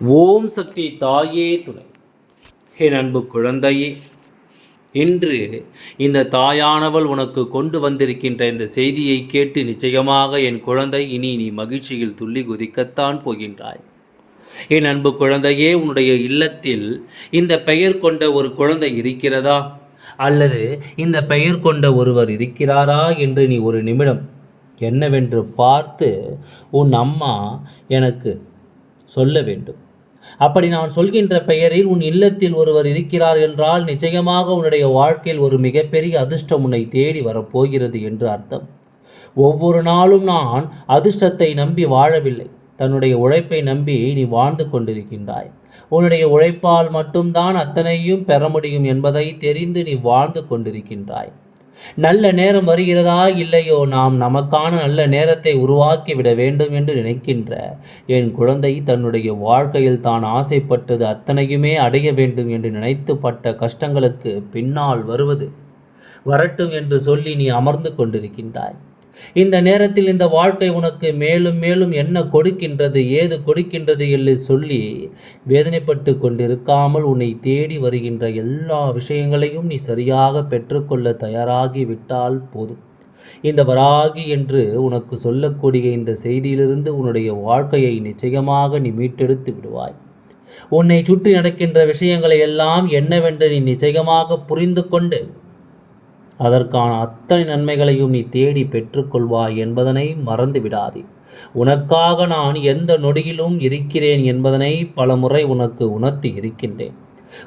ஓம் சக்தி தாயே துணை. என் அன்பு குழந்தையே இன்று இந்த தாயானவள் உனக்கு கொண்டு வந்திருக்கின்ற இந்த செய்தியை கேட்டு நிச்சயமாக என் குழந்தை இனி நீ மகிழ்ச்சியில் துள்ளி குதிக்கத்தான் போகின்றாய். என் அன்பு குழந்தையே உன்னுடைய இல்லத்தில் இந்த பெயர் கொண்ட ஒரு குழந்தை இருக்கிறதா? அல்லது இந்த பெயர் கொண்ட ஒருவர் இருக்கிறாரா என்று நீ ஒரு நிமிடம் என்னவென்று பார்த்து உன் அம்மா எனக்கு சொல்ல வேண்டும். அப்படி நான் சொல்கின்ற பெயரில் உன் இல்லத்தில் ஒருவர் இருக்கிறார் என்றால் நிச்சயமாக உன்னுடைய வாழ்க்கையில் ஒரு மிகப்பெரிய அதிர்ஷ்டம் உன்னை தேடி வரப்போகிறது என்று அர்த்தம். ஒவ்வொரு நாளும் நான் அதிர்ஷ்டத்தை நம்பி வாழவில்லை. தன்னுடைய உழைப்பை நம்பி நீ வாழ்ந்து கொண்டிருக்கின்றாய். உன்னுடைய உழைப்பால் மட்டும்தான் அத்தனையும் பெற முடியும் என்பதை தெரிந்து நீ வாழ்ந்து கொண்டிருக்கின்றாய். நல்ல நேரம் வருகிறதா இல்லையோ? நாம் நமக்கான நல்ல நேரத்தை உருவாக்கி விட வேண்டும் என்று நினைக்கின்ற என் குழந்தை தன்னுடைய வாழ்க்கையில் தான் ஆசைப்பட்டது அத்தனையுமே அடைய வேண்டும் என்று நினைத்துப்பட்ட கஷ்டங்களுக்கு பின்னால் வருவது வரட்டும் என்று சொல்லி நீ அமர்ந்து கொண்டிருக்கின்றாய். இந்த நேரத்தில் இந்த வாழ்க்கை உனக்கு மேலும் மேலும் என்ன கொடுக்கின்றது ஏது கொடுக்கின்றது என்று சொல்லி வேதனைப்பட்டு கொண்டிருக்காமல் உன்னை தேடி வருகின்ற எல்லா விஷயங்களையும் நீ சரியாக பெற்றுக்கொள்ள தயாராகி விட்டால் போதும். இந்த வராகி என்று உனக்கு சொல்லக்கூடிய இந்த செய்தியிலிருந்து உன்னுடைய வாழ்க்கையை நிச்சயமாக நீ மீட்டெடுத்து விடுவாய். உன்னை சுற்றி நடக்கின்ற விஷயங்களை எல்லாம் என்னவென்று நீ நிச்சயமாக புரிந்து கொண்டு அதற்கான அத்தனை நன்மைகளையும் நீ தேடி பெற்றுக்கொள்வாய் என்பதனை மறந்துவிடாதே. உனக்காக நான் எந்த நொடியிலும் இருக்கிறேன் என்பதனை பலமுறை உனக்கு உணர்த்தி இருக்கின்றேன்.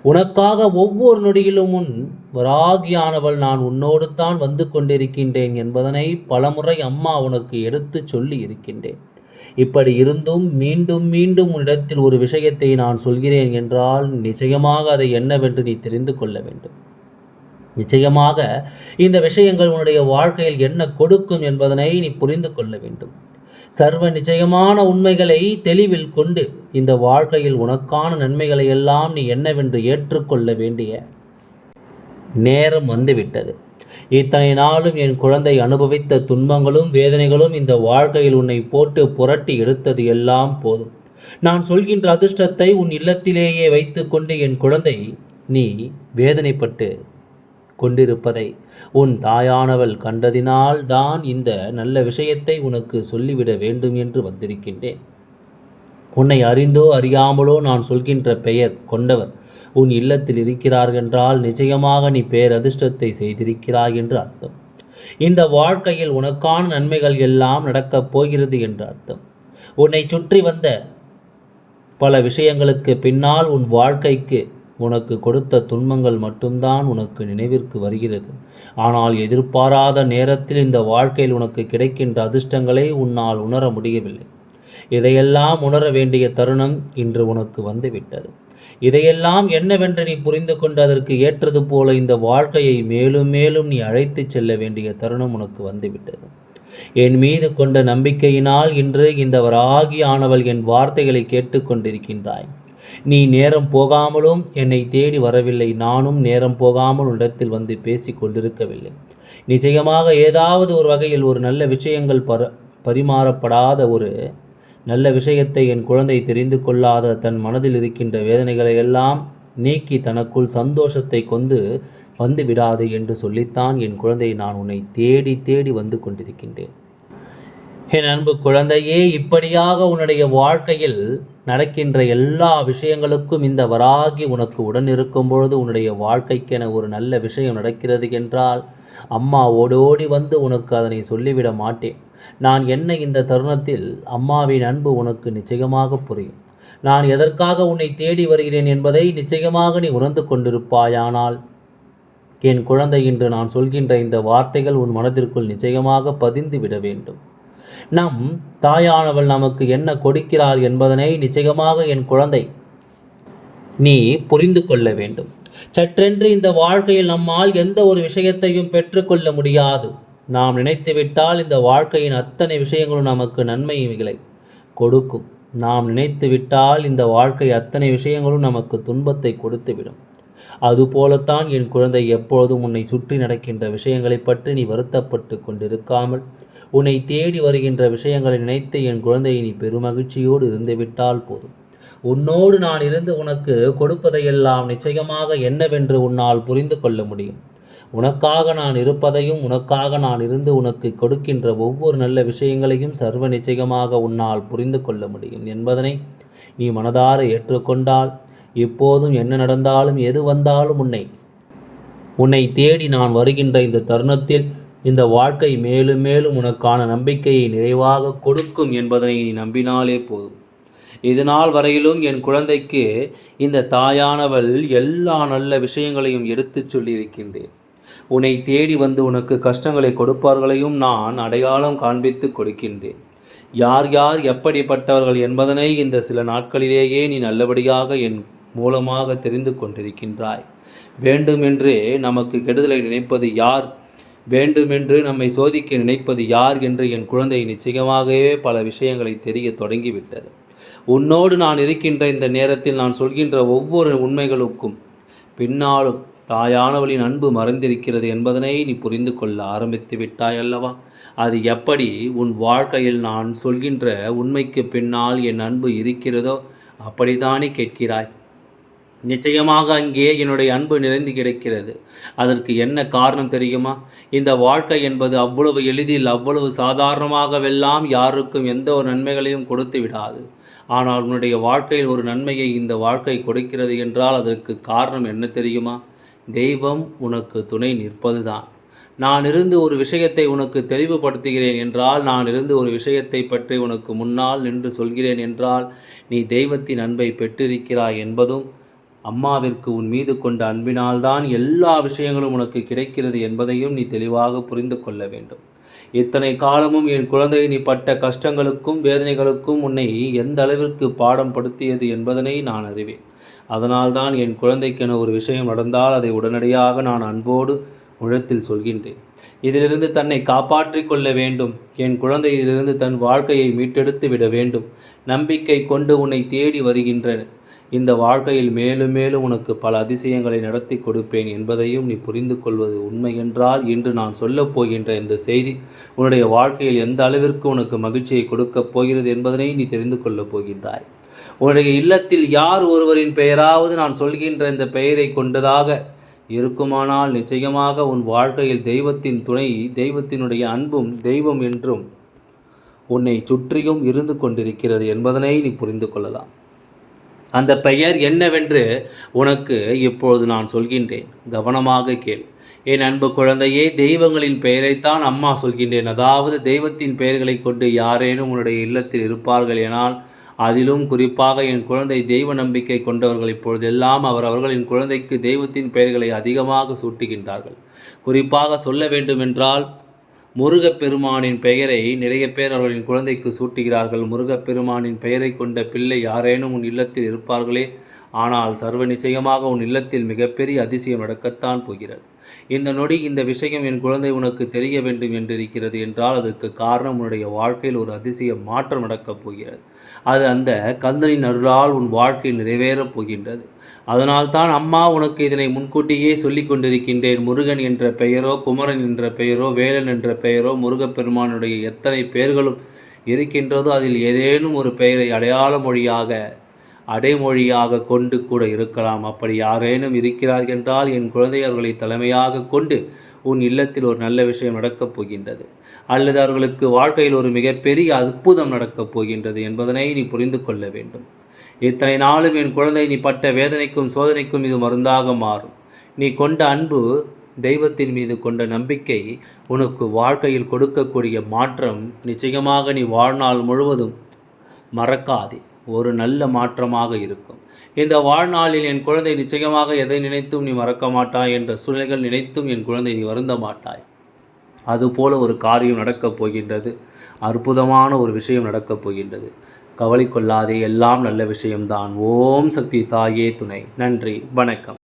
உனக்காக ஒவ்வொரு நொடியிலும் உன் வராகியானவள் நான் உன்னோடு தான் வந்து கொண்டிருக்கின்றேன் என்பதனை பலமுறை அம்மா உனக்கு எடுத்துச் சொல்லி இருக்கின்றேன். இப்படி இருந்தும் மீண்டும் மீண்டும் உன்னிடத்தில் ஒரு விஷயத்தை நான் சொல்கிறேன் என்றால் நிச்சயமாக அதை என்னவென்று நீ தெரிந்து கொள்ள வேண்டும். நிச்சயமாக இந்த விஷயங்கள் உன்னுடைய வாழ்க்கையில் என்ன கொடுக்கும் என்பதனை நீ புரிந்து கொள்ள வேண்டும். சர்வ நிச்சயமான உண்மைகளை தெளிவில் கொண்டு இந்த வாழ்க்கையில் உனக்கான நன்மைகளை எல்லாம் நீ என்னவென்று ஏற்றுக்கொள்ள வேண்டிய நேரம் வந்துவிட்டது. இத்தனை நாளும் என் குழந்தை அனுபவித்த துன்பங்களும் வேதனைகளும் இந்த வாழ்க்கையில் உன்னை போட்டு புரட்டி எடுத்தது எல்லாம் போதும். நான் சொல்கின்ற அதிர்ஷ்டத்தை உன் இல்லத்திலேயே வைத்துக்கொண்டு என் குழந்தை நீ வேதனைப்பட்டு கொண்டிருப்பதை உன் தாயானவள் கண்டதினால் தான் இந்த நல்ல விஷயத்தை உனக்கு சொல்லிவிட வேண்டும் என்று வந்திருக்கின்றேன். உன்னை அறிந்தோ அறியாமலோ நான் சொல்கின்ற பெயர் கொண்டவர் உன் இல்லத்தில் இருக்கிறார்கென்றால் நிச்சயமாக நீ பேரதிர்ஷ்டத்தை செய்திருக்கிறாய் என்று அர்த்தம். இந்த வாழ்க்கையில் உனக்கான நன்மைகள் எல்லாம் நடக்கப் போகிறது என்று அர்த்தம். உன்னை சுற்றி வந்த பல விஷயங்களுக்கு பின்னால் உன் வாழ்க்கைக்கு உனக்கு கொடுத்த துன்பங்கள் மட்டும்தான் உனக்கு நினைவிற்கு வருகிறது. ஆனால் எதிர்பாராத நேரத்தில் இந்த வாழ்க்கையில் உனக்கு கிடைக்கின்ற அதிர்ஷ்டங்களை உன்னால் உணர முடியவில்லை. இதையெல்லாம் உணர வேண்டிய தருணம் இன்று உனக்கு வந்துவிட்டது. இதையெல்லாம் என்னவென்று நீ புரிந்து கொண்டு அதற்கு ஏற்றது போல இந்த வாழ்க்கையை மேலும் மேலும் நீ அழைத்துச் செல்ல வேண்டிய தருணம் உனக்கு வந்துவிட்டது. என் மீது கொண்ட நம்பிக்கையினால் இன்று இந்த வராகி ஆனவள் என் வார்த்தைகளை கேட்டுக்கொண்டிருக்கின்றாய். நீ நேரம் போகாமலும் என்னை தேடி வரவில்லை. நானும் நேரம் போகாமல் இடத்தில் வந்து பேசி கொண்டிருக்கவில்லை. நிச்சயமாக ஏதாவது ஒரு வகையில் ஒரு நல்ல விஷயங்கள் பர பரிமாறப்படாத ஒரு நல்ல விஷயத்தை என் குழந்தை தெரிந்து கொள்ளாத தன் மனதில் இருக்கின்ற வேதனைகளை எல்லாம் நீக்கி தனக்குள் சந்தோஷத்தை கொண்டு வந்து விடாது என்று சொல்லித்தான் என் குழந்தை. நான் உன்னை தேடி தேடி வந்து கொண்டிருக்கின்றேன். என் அன்பு குழந்தையே இப்படியாக உன்னுடைய வாழ்க்கையில் நடக்கின்ற எல்லா விஷயங்களுக்கும் இந்த வராகி உனக்கு உடன் இருக்கும் பொழுது உன்னுடைய வாழ்க்கைக்கென ஒரு நல்ல விஷயம் நடக்கிறது என்றால் அம்மா ஓடோடி வந்து உனக்கு அதனை சொல்லிவிட மாட்டேன். நான் என்ன இந்த தருணத்தில் அம்மாவின் அன்பு உனக்கு நிச்சயமாக புரியும். நான் எதற்காக உன்னை தேடி வருகிறேன் என்பதை நிச்சயமாக நீ உணர்ந்து கொண்டிருப்பாயானால் என் குழந்தை இன்று நான் சொல்கின்ற இந்த வார்த்தைகள் உன் மனதிற்குள் நிச்சயமாக பதிந்து விட வேண்டும். நம் தாயானவள் நமக்கு என்ன கொடுக்கிறாள் என்பதனை நிச்சயமாக என் குழந்தை நீ புரிந்து கொள்ள வேண்டும். சற்றென்று இந்த வாழ்க்கையில் நம்மால் எந்த ஒரு விஷயத்தையும் பெற்றுக்கொள்ள முடியாது. நாம் நினைத்துவிட்டால் இந்த வாழ்க்கையின் அத்தனை விஷயங்களும் நமக்கு நன்மைகளை கொடுக்கும். நாம் நினைத்து விட்டால் இந்த வாழ்க்கை அத்தனை விஷயங்களும் நமக்கு துன்பத்தை கொடுத்துவிடும். அதுபோலத்தான் என் குழந்தை எப்பொழுதும் உன்னை சுற்றி நடக்கின்ற விஷயங்களை பற்றி நீ வருத்தப்பட்டு கொண்டிருக்காமல் உன்னை தேடி வருகின்ற விஷயங்களை நினைத்து என் குழந்தையை நீ பெருமகிழ்ச்சியோடு இருந்துவிட்டால் போதும். உன்னோடு நான் இருந்து உனக்கு கொடுப்பதையெல்லாம் நிச்சயமாக என்னவென்று உன்னால் புரிந்து கொள்ள முடியும். உனக்காக நான் இருப்பதையும் உனக்காக நான் இருந்து உனக்கு கொடுக்கின்ற ஒவ்வொரு நல்ல விஷயங்களையும் சர்வ நிச்சயமாக உன்னால் புரிந்து கொள்ள முடியும் என்பதனை நீ மனதார ஏற்றுக்கொண்டால் இப்போதும் என்ன நடந்தாலும் எது வந்தாலும் உன்னை உன்னை தேடி நான் வருகின்ற இந்த தருணத்தில் இந்த வாழ்க்கை மேலும் மேலும் உனக்கான நம்பிக்கையை நிறைவாக கொடுக்கும் என்பதனை நீ நம்பினாலே போதும். இது நாள் வரையிலும் என் குழந்தைக்கு இந்த தாயானவள் எல்லா நல்ல விஷயங்களையும் எடுத்துச் சொல்லியிருக்கின்றேன். உன்னை தேடி வந்து உனக்கு கஷ்டங்களை கொடுப்பார்களையும் நான் அடையாளம் காண்பித்து கொடுக்கின்றேன். யார் யார் எப்படிப்பட்டவர்கள் என்பதனை இந்த சில நாட்களிலேயே நீ நல்லபடியாக என் மூலமாக தெரிந்து கொண்டிருக்கின்றாய். வேண்டுமென்றே நமக்கு கெடுதலை நினைப்பது யார் வேண்டுமென்று நம்மை சோதிக்க நினைப்பது யார் என்று என் குழந்தை நிச்சயமாகவே பல விஷயங்களை தெரிய தொடங்கிவிட்டது. உன்னோடு நான் இருக்கின்ற இந்த நேரத்தில் நான் சொல்கின்ற ஒவ்வொரு உண்மைகளுக்கும் பின்னாலும் தாயானவளின் அன்பு மறந்திருக்கிறது என்பதனை நீ புரிந்து கொள்ள ஆரம்பித்து விட்டாய் அல்லவா? அது எப்படி உன் வாழ்க்கையில் நான் சொல்கின்ற உண்மைக்கு பின்னால் என் அன்பு இருக்கிறதோ அப்படித்தானே கேட்கிறாய்? நிச்சயமாக அங்கே என்னுடைய அன்பு நிறைந்து கிடக்கிறது. அதற்கு என்ன காரணம் தெரியுமா? இந்த வாழ்க்கை என்பது அவ்வளவு எளிதில் அவ்வளவு சாதாரணமாகவெல்லாம் யாருக்கும் எந்த ஒரு நன்மைகளையும் கொடுத்து விடாது. ஆனால் உன்னுடைய வாழ்க்கையில் ஒரு நன்மையை இந்த வாழ்க்கை கொடுக்கிறது என்றால் அதற்கு காரணம் என்ன தெரியுமா? தெய்வம் உனக்கு துணை நிற்பதுதான். நான் இருந்து ஒரு விஷயத்தை உனக்கு தெளிவுபடுத்துகிறேன் என்றால் நான் இருந்து ஒரு விஷயத்தை பற்றி உனக்கு முன்னால் நின்று சொல்கிறேன் என்றால் நீ தெய்வத்தின் அன்பை பெற்றிருக்கிறாய் என்பதும் அம்மாவிற்கு உன் மீது கொண்ட அன்பினால்தான் எல்லா விஷயங்களும் உனக்கு கிடைக்கிறது என்பதையும் நீ தெளிவாக புரிந்து கொள்ள வேண்டும். இத்தனை காலமும் என் குழந்தை நீ பட்ட கஷ்டங்களுக்கும் வேதனைகளுக்கும் உன்னை எந்த அளவிற்கு பாடம் படுத்தியது என்பதனை நான் அறிவேன். அதனால்தான் என் குழந்தைக்கென ஒரு விஷயம் நடந்தால் அதை உடனடியாக நான் அன்போடு உழத்தில் சொல்கின்றேன். இதிலிருந்து தன்னை காப்பாற்றிக் கொள்ள வேண்டும். என் குழந்தை இதிலிருந்து தன் வாழ்க்கையை மீட்டெடுத்து விட வேண்டும். நம்பிக்கை கொண்டு உன்னை தேடி வருகின்றன. இந்த வாழ்க்கையில் மேலும் மேலும் உனக்கு பல அதிசயங்களை நடத்தி கொடுப்பேன் என்பதையும் நீ புரிந்து கொள்வது உண்மை என்றால் இன்று நான் சொல்லப் போகின்ற இந்த செய்தி உன்னுடைய வாழ்க்கையில் எந்த அளவிற்கு உனக்கு மகிழ்ச்சியை கொடுக்கப் போகிறது என்பதனை நீ தெரிந்து கொள்ளப் போகின்றாய். உன்னுடைய இல்லத்தில் யார் ஒருவரின் பெயராவது நான் சொல்கின்ற இந்த பெயரை கொண்டதாக இருக்குமானால் நிச்சயமாக உன் வாழ்க்கையில் தெய்வத்தின் துணை தெய்வத்தினுடைய அன்பும் தெய்வம் என்றும் உன்னை சுற்றியும் இருந்து கொண்டிருக்கிறது என்பதனை நீ புரிந்து கொள்ளலாம். அந்த பெயர் என்னவென்று உனக்கு இப்பொழுது நான் சொல்கின்றேன். கவனமாக கேள். என் அன்பு குழந்தையே தெய்வங்களின் பெயரைத்தான் அம்மா சொல்கின்றேன். அதாவது தெய்வத்தின் பெயர்களை கொண்டு யாரேனும் உன்னுடைய இல்லத்தில் இருப்பார்கள் எனால் அதிலும் குறிப்பாக என் குழந்தை தெய்வ நம்பிக்கை கொண்டவர்கள் இப்பொழுதெல்லாம் அவர் அவர்களின் குழந்தைக்கு தெய்வத்தின் பெயர்களை அதிகமாக சூட்டுகின்றார்கள். குறிப்பாக சொல்ல வேண்டுமென்றால் முருகப்பெருமானின் பெயரை நிறைய பேர் அவர்களின் குழந்தைக்கு சூட்டுகிறார்கள். முருகப்பெருமானின் பெயரை கொண்ட பிள்ளை யாரேனும் உன் இல்லத்தில் இருப்பார்களே? ஆனால் சர்வ நிச்சயமாக உன் இல்லத்தில் மிகப்பெரிய அதிசயம் நடக்கத்தான் போகிறது. இந்த நொடி இந்த விஷயம் என் குழந்தை உனக்கு தெரிய வேண்டும் என்றிருக்கிறது என்றால் அதற்கு காரணம் உன்னுடைய வாழ்க்கையில் ஒரு அதிசய மாற்றம் நடக்கப் போகிறது. அது அந்த கந்தனின் அருளால் உன் வாழ்க்கையில் நிறைவேறப் போகின்றது. அதனால்தான் அம்மா உனக்கு இதனை முன்கூட்டியே சொல்லி கொண்டிருக்கின்றேன். முருகன் என்ற பெயரோ குமரன் என்ற பெயரோ வேலன் என்ற பெயரோ முருகப்பெருமானுடைய எத்தனை பெயர்களும் இருக்கின்றதோ அதில் ஏதேனும் ஒரு பெயரை அடையாள மொழியாக அடைமொழியாக கொண்டு கூட இருக்கலாம். அப்படி யாரேனும் இருக்கிறார் என்றால் என் குழந்தை அவர்களை தலைமையாக கொண்டு உன் இல்லத்தில் ஒரு நல்ல விஷயம் நடக்கப் போகின்றது. அல்லது அவர்களுக்கு வாழ்க்கையில் ஒரு மிகப்பெரிய அற்புதம் நடக்கப் போகின்றது என்பதனை நீ புரிந்து கொள்ள வேண்டும். இத்தனை நாளும் என் குழந்தை நீ பட்ட வேதனைக்கும் சோதனைக்கும் இது மருந்தாக மாறும். நீ கொண்ட அன்பு தெய்வத்தின் மீது கொண்ட நம்பிக்கை உனக்கு வாழ்க்கையில் கொடுக்கக்கூடிய மாற்றம் நிச்சயமாக நீ வாழ்நாள் முழுவதும் மறக்காதே. ஒரு நல்ல மாற்றமாக இருக்கும். இந்த வாழ்நாளில் என் குழந்தை நிச்சயமாக எதை நினைத்தும் நீ மறக்க மாட்டாய் என்ற சூழ்நிலைகள் நினைத்தும் என் குழந்தை நீ வருந்த மாட்டாய். அதுபோல ஒரு காரியம் நடக்கப் போகின்றது. அற்புதமான ஒரு விஷயம் நடக்கப் போகின்றது. கவலை கொள்ளாதே எல்லாம் நல்ல விஷயம்தான். ஓம் சக்தி தாயே துணை. நன்றி வணக்கம்.